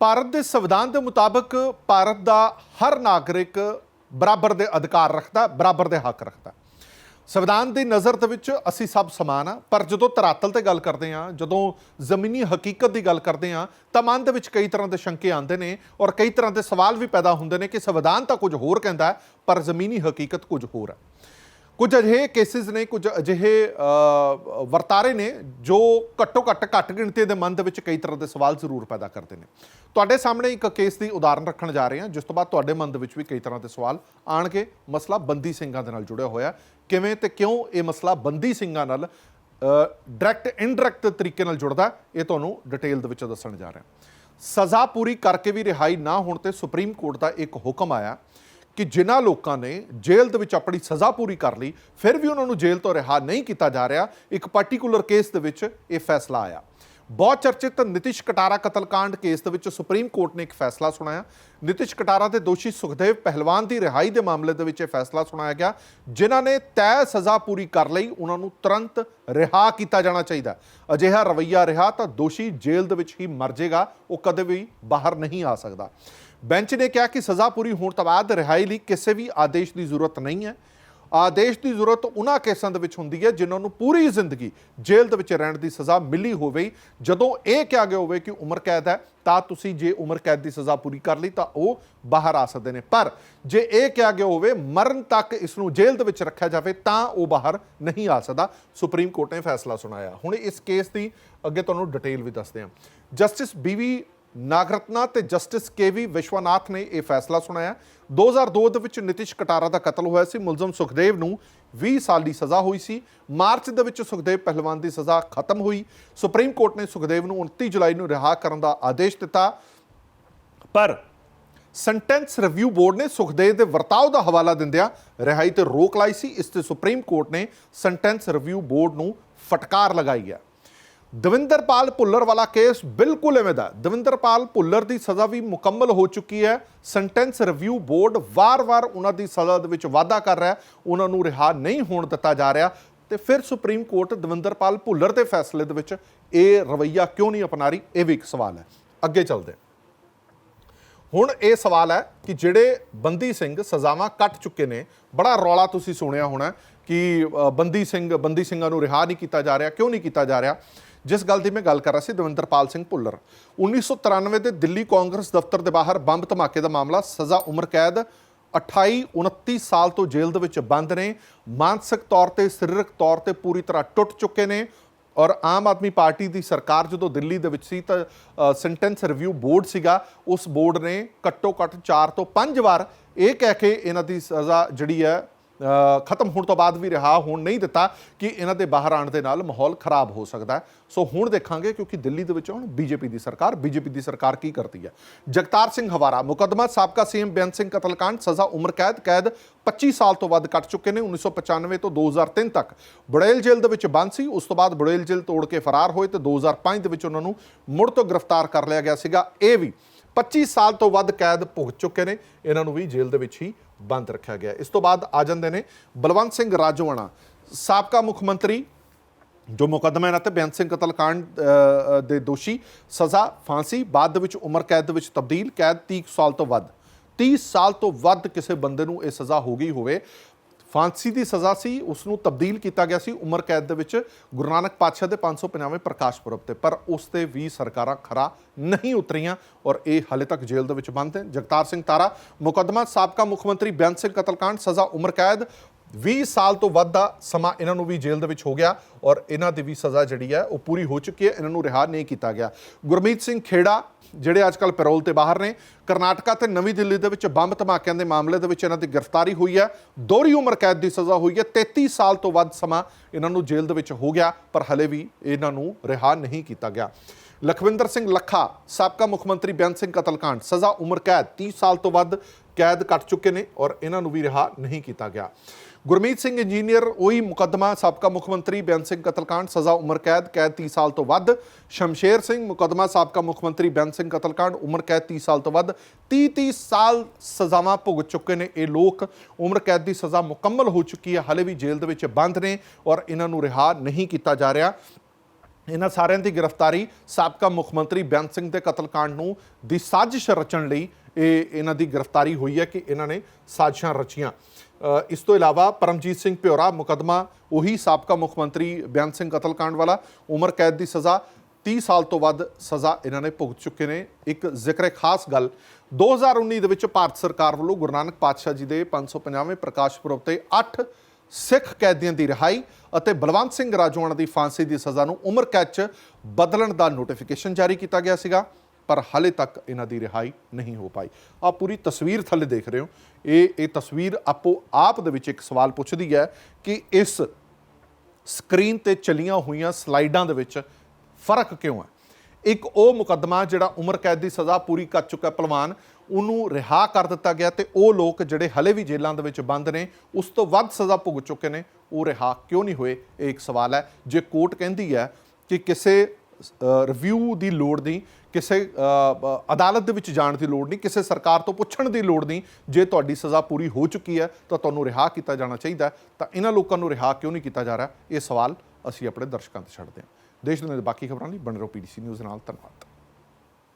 ਭਾਰਤ ਦੇ ਸੰਵਿਧਾਨ ਦੇ ਮੁਤਾਬਕ ਭਾਰਤ ਦਾ ਹਰ ਨਾਗਰਿਕ ਬਰਾਬਰ ਦੇ ਅਧਿਕਾਰ ਰੱਖਦਾ, ਬਰਾਬਰ ਦੇ ਹੱਕ ਰੱਖਦਾ। ਸੰਵਿਧਾਨ ਦੀ ਨਜ਼ਰ ਦੇ ਵਿੱਚ ਅਸੀਂ ਸਭ ਸਮਾਨ ਆ, ਪਰ ਜਦੋਂ ਧਰਾਤਲ ਤੇ ਗੱਲ ਕਰਦੇ ਆ ਜਦੋਂ ਜ਼ਮੀਨੀ ਹਕੀਕਤ ਦੀ ਗੱਲ ਕਰਦੇ ਆ ਤਾਂ ਮਨ ਦੇ ਵਿੱਚ ਕਈ ਤਰ੍ਹਾਂ ਦੇ ਸ਼ੰਕੇ ਆਉਂਦੇ ਨੇ ਔਰ ਕਈ ਤਰ੍ਹਾਂ ਦੇ ਸਵਾਲ ਵੀ ਪੈਦਾ ਹੁੰਦੇ ਨੇ ਕਿ ਸੰਵਿਧਾਨ ਤਾਂ ਕੁਝ ਹੋਰ ਕਹਿੰਦਾ ਪਰ ਜ਼ਮੀਨੀ ਹਕੀਕਤ ਕੁਝ ਹੋਰ ਹੈ। ਕੁਝ ਅਜਿਹੇ ਕੇਸਿਸ ਨੇ, ਕੁਝ ਅਜਿਹੇ ਵਰਤਾਰੇ ਨੇ ਜੋ ਘੱਟੋ ਘੱਟ ਘੱਟ ਗਿਣਤੀ ਦੇ ਮਨ ਦੇ ਵਿੱਚ ਕਈ ਤਰ੍ਹਾਂ ਦੇ ਸਵਾਲ ਜ਼ਰੂਰ ਪੈਦਾ ਕਰਦੇ ਨੇ। ਤੁਹਾਡੇ ਸਾਹਮਣੇ ਇੱਕ ਕੇਸ ਦੀ ਉਦਾਹਰਨ ਰੱਖਣ ਜਾ ਰਹੇ ਹਾਂ, ਜਿਸ ਤੋਂ ਬਾਅਦ ਤੁਹਾਡੇ ਮਨ ਦੇ ਵਿੱਚ ਵੀ ਕਈ ਤਰ੍ਹਾਂ ਦੇ ਸਵਾਲ ਆਣਗੇ ਮਸਲਾ ਬੰਦੀ ਸਿੰਘਾਂ ਦੇ ਨਾਲ ਜੁੜਿਆ ਹੋਇਆ ਕਿਵੇਂ ਤੇ ਕਿਉਂ ਇਹ ਮਸਲਾ ਬੰਦੀ ਸਿੰਘਾਂ ਨਾਲ ਡਾਇਰੈਕਟ ਇਨਡਾਇਰੈਕਟ ਤਰੀਕੇ ਨਾਲ ਜੁੜਦਾ ਇਹ ਤੁਹਾਨੂੰ ਡਿਟੇਲ ਦੇ ਵਿੱਚ ਦੱਸਣ ਜਾ ਰਿਹਾ ਸਜ਼ਾ ਪੂਰੀ ਕਰਕੇ ਵੀ ਰਿਹਾਈ ਨਾ ਹੋਣ ਤੇ ਸੁਪਰੀਮ ਕੋਰਟ ਦਾ ਇੱਕ ਹੁਕਮ ਆਇਆ। ਕਿ ਜਿਨ੍ਹਾਂ ਲੋਕਾਂ ਨੇ ਜੇਲ੍ਹ ਦੇ ਵਿੱਚ ਆਪਣੀ ਸਜ਼ਾ ਪੂਰੀ ਕਰ ਲਈ, ਫਿਰ ਵੀ ਉਹਨਾਂ ਨੂੰ ਜੇਲ੍ਹ ਤੋਂ ਰਿਹਾ ਨਹੀਂ ਕੀਤਾ ਜਾ ਰਿਹਾ, ਇੱਕ ਪਾਰਟਿਕੂਲਰ ਕੇਸ ਦੇ ਵਿੱਚ ਇਹ ਫੈਸਲਾ ਆਇਆ। ਬਹੁਤ ਚਰਚਿਤ ਨਿਤਿਸ਼ ਕਟਾਰਾ ਕਤਲकांड ਕੇਸ ਦੇ ਵਿੱਚ ਸੁਪਰੀਮ ਕੋਰਟ ਨੇ ਇੱਕ ਫੈਸਲਾ ਸੁਣਾਇਆ। ਨਿਤਿਸ਼ ਕਟਾਰਾ ਦੇ ਦੋਸ਼ੀ ਸੁਖਦੇਵ ਪਹਿਲਵਾਨ ਦੀ ਰਿਹਾਈ ਦੇ ਮਾਮਲੇ ਦੇ ਵਿੱਚ ਇਹ ਫੈਸਲਾ ਸੁਣਾਇਆ ਗਿਆ, ਜਿਨ੍ਹਾਂ ਨੇ ਤੈਅ ਸਜ਼ਾ ਪੂਰੀ ਕਰ ਲਈ, ਉਹਨਾਂ ਨੂੰ ਤੁਰੰਤ ਰਿਹਾ ਕੀਤਾ ਜਾਣਾ ਚਾਹੀਦਾ। ਅਜਿਹਾ ਰਵੱਈਆ ਰਿਹਾ ਤਾਂ ਦੋਸ਼ੀ ਜੇਲ੍ਹ ਦੇ ਵਿੱਚ ਹੀ ਮਰ ਜਾਏਗਾ ਉਹ ਕਦੇ ਵੀ ਬਾਹਰ ਨਹੀਂ ਆ ਸਕਦਾ। ਬੈਂਚ ਨੇ ਕਿਹਾ ਕਿ ਸਜ਼ਾ ਪੂਰੀ ਹੋਣ ਤੋਂ ਬਾਅਦ ਰਿਹਾਈ ਲਈ ਕਿਸੇ ਵੀ ਆਦੇਸ਼ ਦੀ ਜ਼ਰੂਰਤ ਨਹੀਂ ਹੈ। ਆਦੇਸ਼ ਦੀ ਜ਼ਰੂਰਤ ਉਹਨਾਂ ਕੇਸਾਂ ਦੇ ਵਿੱਚ ਹੁੰਦੀ ਹੈ ਜਿਨ੍ਹਾਂ ਨੂੰ ਪੂਰੀ ਜ਼ਿੰਦਗੀ ਜੇਲ੍ਹ ਦੇ ਵਿੱਚ ਰਹਿਣ ਦੀ ਸਜ਼ਾ ਮਿਲੀ ਹੋਵੇ। ਜਦੋਂ ਇਹ ਕਿਹਾ ਗਿਆ ਹੋਵੇ ਕਿ ਉਮਰ ਕੈਦ ਹੈ, ਤਾਂ ਤੁਸੀਂ ਜੇ ਉਮਰ ਕੈਦ ਦੀ ਸਜ਼ਾ ਪੂਰੀ ਕਰ ਲਈ ਤਾਂ ਉਹ ਬਾਹਰ ਆ ਸਕਦੇ ਨੇ। ਪਰ ਜੇ ਇਹ ਕਿਹਾ ਗਿਆ ਹੋਵੇ ਮਰਨ ਤੱਕ ਇਸ ਨੂੰ ਜੇਲ੍ਹ ਦੇ ਵਿੱਚ ਰੱਖਿਆ ਜਾਵੇ, ਤਾਂ ਉਹ ਬਾਹਰ ਨਹੀਂ ਆ ਸਕਦਾ। ਸੁਪਰੀਮ ਕੋਰਟ ਨੇ ਫੈਸਲਾ ਸੁਣਾਇਆ। ਹੁਣ ਇਸ ਕੇਸ ਦੀ ਅੱਗੇ ਤੁਹਾਨੂੰ ਡਿਟੇਲ ਵੀ ਦੱਸਦੇ ਹਾਂ। ਜਸਟਿਸ ਬੀਵੀ ਨਾਗਰਤਨਾ ਤੇ ਜਸਟਿਸ ਕੇਵੀ ਵਿਸ਼ਵਨਾਥ ਨੇ ਇਹ ਫੈਸਲਾ ਸੁਣਾਇਆ। 2002 ਦੇ ਵਿੱਚ ਨਿਤਿਸ਼ ਕਟਾਰਾ ਦਾ ਕਤਲ ਹੋਇਆ ਸੀ। ਮੁਲਜ਼ਮ ਸੁਖਦੇਵ ਨੂੰ 20 ਸਾਲ ਦੀ ਸਜ਼ਾ ਹੋਈ ਸੀ। ਮਾਰਚ ਦੇ ਵਿੱਚ ਸੁਖਦੇਵ ਪਹਿਲਵਾਨ ਦੀ ਸਜ਼ਾ ਖਤਮ ਹੋਈ। ਸੁਪਰੀਮ ਕੋਰਟ ਨੇ ਸੁਖਦੇਵ ਨੂੰ 29 ਜੁਲਾਈ ਨੂੰ ਰਿਹਾ ਕਰਨ ਦਾ ਆਦੇਸ਼ ਦਿੱਤਾ। ਪਰ ਸੈਂਟੈਂਸ ਰਿਵਿਊ ਬੋਰਡ ਨੇ ਸੁਖਦੇਵ ਦੇ ਵਰਤਾਓ ਦਾ ਹਵਾਲਾ ਦਿੰਦਿਆਂ ਰਿਹਾਈ ਤੇ ਰੋਕ ਲਾਈ ਸੀ। ਇਸ ਤੇ ਸੁਪਰੀਮ ਕੋਰਟ ਨੇ ਸੈਂਟੈਂਸ ਰਿਵਿਊ ਬੋਰਡ ਨੂੰ ਫਟਕਾਰ ਲਗਾਈ ਹੈ। ਦਵਿੰਦਰਪਾਲ ਭੁੱਲਰ ਵਾਲਾ ਕੇਸ ਬਿਲਕੁਲ ਐਵੇਂ ਦਾ ਦਵਿੰਦਰਪਾਲ ਭੁੱਲਰ ਦੀ ਸਜ਼ਾ ਵੀ ਮੁਕੰਮਲ ਹੋ ਚੁੱਕੀ ਹੈ। ਸੈਂਟੈਂਸ ਰਿਵਿਊ ਬੋਰਡ ਵਾਰ-ਵਾਰ ਉਹਨਾਂ ਦੀ ਸਜ਼ਾ ਦੇ ਵਿੱਚ ਵਾਧਾ ਕਰ ਰਿਹਾ ਉਹਨਾਂ ਨੂੰ ਰਿਹਾ ਨਹੀਂ ਹੋਣ ਦਿੱਤਾ ਜਾ ਰਿਹਾ। ਤੇ ਫਿਰ ਸੁਪਰੀਮ ਕੋਰਟ ਦਵਿੰਦਰਪਾਲ ਭੁੱਲਰ ਦੇ ਫੈਸਲੇ ਦੇ ਵਿੱਚ ਇਹ ਰਵੱਈਆ ਕਿਉਂ ਨਹੀਂ ਅਪਣਾ ਰਹੀ ਇਹ ਵੀ ਇੱਕ ਸਵਾਲ ਹੈ। ਅੱਗੇ ਚੱਲਦੇ ਹੁਣ ਇਹ ਸਵਾਲ ਹੈ ਕਿ ਜਿਹੜੇ ਬੰਦੀ ਸਿੰਘ ਸਜ਼ਾਵਾਂ ਕੱਟ ਚੁੱਕੇ ਨੇ, ਬੜਾ ਰੌਲਾ ਤੁਸੀਂ ਸੁਣਿਆ ਹੋਣਾ ਕਿ ਬੰਦੀ ਸਿੰਘ, ਬੰਦੀ ਸਿੰਘਾਂ ਨੂੰ ਰਿਹਾ ਨਹੀਂ ਕੀਤਾ ਜਾ ਰਿਹਾ, ਕਿਉਂ ਨਹੀਂ ਕੀਤਾ ਜਾ ਰਿਹਾ? ਜਿਸ ਗੱਲ ਦੀ ਮੈਂ ਗੱਲ ਕਰ ਰਿਹਾ ਸੀ, ਦਵਿੰਦਰਪਾਲ ਸਿੰਘ ਭੁੱਲਰ। 1993 ਦੇ ਦਿੱਲੀ ਕਾਂਗਰਸ ਦਫ਼ਤਰ ਦੇ ਬਾਹਰ ਬੰਬ ਧਮਾਕੇ ਦਾ ਮਾਮਲਾ, ਸਜ਼ਾ ਉਮਰ ਕੈਦ 28 29 ਸਾਲ ਤੋਂ ਜੇਲ੍ਹ ਦੇ ਵਿੱਚ ਬੰਦ ਨੇ, ਮਾਨਸਿਕ ਤੌਰ ਤੇ, ਸਰੀਰਕ ਤੌਰ ਤੇ ਪੂਰੀ ਤਰ੍ਹਾਂ ਟੁੱਟ ਚੁੱਕੇ ਨੇ ਔਰ ਆਮ ਆਦਮੀ ਪਾਰਟੀ ਦੀ ਸਰਕਾਰ ਜਦੋਂ ਦਿੱਲੀ ਦੇ ਵਿੱਚ ਸੀ ਤਾਂ ਸੈਂਟੈਂਸ ਰਿਵਿਊ ਬੋਰਡ ਸੀਗਾ, ਉਸ ਬੋਰਡ ਨੇ ਘੱਟੋ ਘੱਟ 4 ਤੋਂ 5 ਵਾਰ ਇਹ ਕਹਿ ਕੇ ਇਹਨਾਂ ਦੀ ਸਜ਼ਾ ਜਿਹੜੀ ਹੈ ਖਤਮ ਹੋਣ ਤੋਂ ਬਾਅਦ ਵੀ ਰਿਹਾ, ਹੋਣ ਨਹੀਂ ਦਿੱਤਾ ਕਿ ਇਹਨਾਂ ਦੇ ਬਾਹਰ ਆਉਣ ਦੇ ਨਾਲ ਮਾਹੌਲ ਖਰਾਬ ਹੋ ਸਕਦਾ ਹੈ। ਸੋ ਹੁਣ ਦੇਖਾਂਗੇ ਕਿਉਂਕਿ ਦਿੱਲੀ ਦੇ ਵਿੱਚ ਹੁਣ ਬੀਜੇਪੀ ਦੀ ਸਰਕਾਰ, ਬੀਜੇਪੀ ਦੀ ਸਰਕਾਰ ਕੀ ਕਰਦੀ ਹੈ? ਜਗਤਾਰ ਸਿੰਘ ਹਵਾਰਾ, ਮੁਕੱਦਮਾ ਸਾਬਕਾ ਸੀਐਮ ਬੇਅੰਤ ਸਿੰਘ ਕਤਲकांड, ਸਜ਼ਾ ਉਮਰ ਕੈਦ ਕੈਦ 25 ਸਾਲ ਤੋਂ ਵੱਧ ਕੱਟ ਚੁੱਕੇ ਨੇ 1995 ਤੋਂ 2003 ਤੱਕ। ਬੁੜੇਲ ਜੇਲ੍ਹ ਦੇ ਵਿੱਚ ਬੰਦ ਸੀ, ਉਸ ਤੋਂ ਬਾਅਦ ਬੁੜੇਲ ਜੇਲ੍ਹ ਤੋੜ ਕੇ ਫਰਾਰ ਹੋਏ ਤੇ 2005 ਦੇ ਵਿੱਚ ਉਹਨਾਂ ਨੂੰ ਮੁੜ ਤੋਂ ਗ੍ਰਿਫਤਾਰ ਕਰ ਲਿਆ ਗਿਆ ਸੀਗਾ। ਇਹ ਵੀ 25 ਸਾਲ ਤੋਂ ਵੱਧ ਕੈਦ ਭੁਗਤ ਚੁੱਕੇ ਨੇ, ਇਹਨਾਂ ਨੂੰ ਵੀ ਜੇਲ੍ਹ ਦੇ ਵਿੱਚ ਹੀ ਬੰਦ ਰੱਖਿਆ ਗਿਆ। ਇਸ ਤੋਂ ਬਾਅਦ ਆ ਜਾਂਦੇ ਨੇ ਬਲਵੰਤ ਸਿੰਘ ਰਾਜੋਆਣਾ, ਸਾਬਕਾ ਮੁੱਖ ਮੰਤਰੀ, ਜੋ ਮੁਕੱਦਮਾ ਇਹਨਾਂ ਤੇ ਬੇਅੰਤ ਸਿੰਘ ਕਤਲकांड ਦੇ ਦੋਸ਼ੀ, ਸਜ਼ਾ ਫਾਂਸੀ, ਬਾਅਦ ਦੇ ਵਿੱਚ ਉਮਰ ਕੈਦ ਦੇ ਵਿੱਚ ਤਬਦੀਲ, ਕੈਦ 30 ਸਾਲ ਤੋਂ ਵੱਧ। 30 ਸਾਲ ਤੋਂ ਵੱਧ ਕਿਸੇ ਬੰਦੇ ਨੂੰ ਇਹ ਸਜ਼ਾ ਹੋ ਗਈ ਹੋਵੇ। ਫਾਂਸੀ ਦੀ ਸਜ਼ਾ ਸੀ ਉਸ ਨੂੰ ਤਬਦੀਲ ਕੀਤਾ ਗਿਆ ਸੀ ਉਮਰ ਕੈਦ ਦੇ ਵਿੱਚ। ਗੁਰੂ ਨਾਨਕ ਪਾਤਸ਼ਾਹ ਦੇ 550ਵੇਂ ਪ੍ਰਕਾਸ਼ ਪੁਰਬ ਤੇ, ਪਰ ਉਸ ਤੇ ਵੀ ਸਰਕਾਰਾਂ ਖਰਾ ਨਹੀਂ ਉਤਰੀਆਂ ਔਰ ਇਹ ਹਾਲੇ ਤੱਕ ਜੇਲ੍ਹ ਦੇ ਵਿੱਚ ਬੰਦ ਹੈ ਜਗਤਾਰ ਸਿੰਘ ਤਾਰਾ, ਮੁਕੱਦਮਾ ਸਾਬਕਾ ਮੁੱਖ ਮੰਤਰੀ ਬੇਅੰਤ ਸਿੰਘ ਕਤਲकांड, ਸਜ਼ਾ ਉਮਰ ਕੈਦ 20 ਸਾਲ ਤੋਂ ਵੱਧ ਦਾ ਸਮਾਂ ਇਹਨਾਂ ਨੂੰ ਵੀ ਜੇਲ੍ਹ ਦੇ ਵਿੱਚ ਹੋ ਗਿਆ ਔਰ ਇਹਨਾਂ ਦੀ ਵੀ ਸਜ਼ਾ ਜਿਹੜੀ ਹੈ ਉਹ ਪੂਰੀ ਹੋ ਚੁੱਕੀ ਹੈ, ਇਹਨਾਂ ਨੂੰ ਰਿਹਾ ਨਹੀਂ ਕੀਤਾ ਗਿਆ। ਗੁਰਮੀਤ ਸਿੰਘ ਖੇੜਾ, ਜਿਹੜੇ ਅੱਜ ਕੱਲ ਪੈਰੋਲ ਤੇ ਬਾਹਰ ਨੇ, ਕਰਨਾਟਕਾ ਤੇ ਨਵੀਂ ਦਿੱਲੀ ਦੇ ਵਿੱਚ ਬੰਬ ਧਮਾਕਿਆਂ ਦੇ ਮਾਮਲੇ ਦੇ ਵਿੱਚ ਇਹਨਾਂ ਦੀ ਗ੍ਰਿਫਤਾਰੀ ਹੋਈ ਹੈ। ਦੋਹਰੀ ਉਮਰ ਕੈਦ ਦੀ ਸਜ਼ਾ ਹੋਈ ਹੈ। 33 ਸਾਲ ਤੋਂ ਵੱਧ ਸਮਾਂ ਇਹਨਾਂ ਨੂੰ ਜੇਲ੍ਹ ਦੇ ਵਿੱਚ ਹੋ ਗਿਆ, ਪਰ ਹਲੇ ਵੀ ਇਹਨਾਂ ਨੂੰ ਰਿਹਾ ਨਹੀਂ ਕੀਤਾ ਗਿਆ। ਲਖਵਿੰਦਰ ਸਿੰਘ ਲੱਖਾ, ਸਾਬਕਾ ਮੁੱਖ ਮੰਤਰੀ ਬੇਅੰਤ ਸਿੰਘ ਕਤਲकांड, ਸਜ਼ਾ ਉਮਰ ਕੈਦ 30 ਸਾਲ ਤੋਂ ਵੱਧ ਕੈਦ ਕੱਟ ਚੁੱਕੇ ਨੇ ਔਰ ਇਹਨਾਂ ਨੂੰ ਵੀ ਰਿਹਾ ਨਹੀਂ ਕੀਤਾ ਗਿਆ। ਗੁਰਮੀਤ ਸਿੰਘ ਇੰਜੀਨੀਅਰ, ਉਹੀ ਮੁਕੱਦਮਾ ਸਾਬਕਾ ਮੁੱਖ ਮੰਤਰੀ ਬੈਂਸ ਸਿੰਘ ਕਤਲकांड, ਸਜ਼ਾ ਉਮਰ ਕੈਦ ਕੈਦ 30 ਸਾਲ ਤੋਂ ਵੱਧ। ਸ਼ਮਸ਼ੇਰ ਸਿੰਘ ਮੁਕੱਦਮਾ ਸਾਬਕਾ ਮੁੱਖ ਮੰਤਰੀ ਬੈਂਸ ਸਿੰਘ ਕਤਲकांड, ਉਮਰ ਕੈਦ 30 ਸਾਲ ਤੋਂ ਵੱਧ। 30 30 ਸਾਲ ਸਜ਼ਾਵਾਂ ਭੁਗ ਚੁੱਕੇ ਨੇ ਇਹ ਲੋਕ। ਉਮਰ ਕੈਦ ਦੀ ਸਜ਼ਾ ਮੁਕੰਮਲ ਹੋ ਚੁੱਕੀ ਹੈ, ਹਲੇ ਵੀ ਜੇਲ੍ਹ ਦੇ ਵਿੱਚ ਬੰਦ ਨੇ ਔਰ ਇਹਨਾਂ ਨੂੰ ਰਿਹਾ ਨਹੀਂ ਕੀਤਾ ਜਾ ਰਿਹਾ। ਇਹਨਾਂ ਸਾਰਿਆਂ ਦੀ ਗ੍ਰਿਫਤਾਰੀ ਸਾਬਕਾ ਮੁੱਖ ਮੰਤਰੀ ਬੈਂਸ ਸਿੰਘ ਦੇ ਕਤਲकांड ਨੂੰ ਦੀ ਸਾਜ਼ਿਸ਼ ਰਚਣ ਲਈ ਇਹ ਇਹਨਾਂ ਦੀ ਗ੍ਰਿਫਤਾਰੀ ਹੋਈ ਹੈ ਕਿ ਇਹਨਾਂ ਨੇ ਸਾਜ਼ਿਸ਼ਾਂ ਰਚੀਆਂ। ਇਸ ਤੋਂ ਇਲਾਵਾ ਪਰਮਜੀਤ ਸਿੰਘ ਪਿਓਰਾ ਮੁਕਦਮਾ ਉਹੀ ਸਾਬਕਾ ਮੁੱਖ ਮੰਤਰੀ ਬੇਅੰਤ ਸਿੰਘ ਕਤਲकांड ਵਾਲਾ, ਉਮਰ ਕੈਦ ਦੀ ਸਜ਼ਾ 30 ਸਾਲ ਤੋਂ ਵੱਧ ਸਜ਼ਾ ਇਹਨਾਂ ਨੇ ਭੁਗਤ ਚੁੱਕੇ ਨੇ। ਇੱਕ ਜ਼ਿਕਰ ਖਾਸ ਗੱਲ 2019 ਦੇ ਵਿੱਚ ਭਾਰਤ ਸਰਕਾਰ ਵੱਲੋਂ ਗੁਰੂ ਨਾਨਕ ਪਾਤਸ਼ਾਹ ਜੀ ਦੇ 550ਵੇਂ ਪ੍ਰਕਾਸ਼ ਪੁਰਬ ਤੇ 8 ਸਿੱਖ ਕੈਦੀਆਂ ਦੀ ਰਿਹਾਈ ਅਤੇ ਬਲਵੰਤ ਸਿੰਘ ਰਾਜੋਆਣਾ ਦੀ ਫਾਂਸੀ ਦੀ ਸਜ਼ਾ ਨੂੰ ਉਮਰ ਕੈਦ 'ਚ ਬਦਲਣ ਦਾ ਨੋਟੀਫਿਕੇਸ਼ਨ ਜਾਰੀ ਕੀਤਾ ਗਿਆ ਸੀਗਾ। ਪਰ ਹਾਲੇ ਤੱਕ ਇਹਨਾਂ ਦੀ ਰਿਹਾਈ ਨਹੀਂ ਹੋ ਪਾਈ। ਆ ਪੂਰੀ ਤਸਵੀਰ ਥੱਲੇ ਦੇਖ ਰਹੇ ਹੋ। ਇਹ ਇਹ ਤਸਵੀਰ ਆਪੋ ਆਪ ਦੇ ਵਿੱਚ ਇੱਕ ਸਵਾਲ ਪੁੱਛਦੀ ਹੈ ਕਿ ਇਸ ਸਕਰੀਨ ਤੇ ਚਲੀਆਂ ਹੋਈਆਂ ਸਲਾਈਡਾਂ ਦੇ ਵਿੱਚ ਫ਼ਰਕ ਕਿਉਂ ਹੈ? ਇੱਕ ਉਹ ਮੁਕੱਦਮਾ ਜਿਹੜਾ ਉਮਰ ਕੈਦ ਦੀ ਸਜ਼ਾ ਪੂਰੀ ਕਰ ਚੁੱਕਾ ਪਹਿਲਵਾਨ, ਉਹਨੂੰ ਰਿਹਾ ਕਰ ਦਿੱਤਾ ਗਿਆ ਤੇ ਉਹ ਲੋਕ ਜਿਹੜੇ ਹਲੇ ਵੀ ਜੇਲ੍ਹਾਂ ਦੇ ਵਿੱਚ ਬੰਦ ਨੇ, ਉਸ ਤੋਂ ਵੱਧ ਸਜ਼ਾ ਭੁਗਤ ਚੁੱਕੇ ਨੇ। ਉਹ ਰਿਹਾ ਕਿਉਂ ਨਹੀਂ ਹੋਏ? ਇਹ ਇੱਕ ਸਵਾਲ ਹੈ। ਜੇ ਕੋਰਟ ਕਹਿੰਦੀ ਹੈ ਕਿ ਕਿਸੇ ਰਿਵਿਊ ਦੀ ਲੋੜ ਨਹੀਂ ਕਿਸੇ ਅਦਾਲਤ ਦੇ ਵਿੱਚ ਜਾਣ ਦੀ ਲੋੜ ਨਹੀਂ, ਕਿਸੇ ਸਰਕਾਰ ਤੋਂ ਪੁੱਛਣ ਦੀ ਲੋੜ ਨਹੀਂ। ਜੇ ਤੁਹਾਡੀ ਸਜ਼ਾ ਪੂਰੀ ਹੋ ਚੁੱਕੀ ਹੈ, ਤਾਂ ਤੁਹਾਨੂੰ ਰਿਹਾ ਕੀਤਾ ਜਾਣਾ ਚਾਹੀਦਾ ਤਾਂ ਇਹਨਾਂ ਲੋਕਾਂ ਨੂੰ ਰਿਹਾ ਕਿਉਂ ਨਹੀਂ ਕੀਤਾ ਜਾ ਰਿਹਾ? ਇਹ ਸਵਾਲ ਅਸੀਂ ਆਪਣੇ ਦਰਸ਼ਕਾਂ ਤੇ ਛੱਡਦੇ ਹਾਂ। ਦੇਸ਼ ਦੁਨੀਆ ਦੇ ਬਾਕੀ ਖਬਰਾਂ ਲਈ ਬਣ ਰਹੋ ਪੀਡੀਸੀ ਨਿਊਜ਼ ਨਾਲ। ਧੰਨਵਾਦ।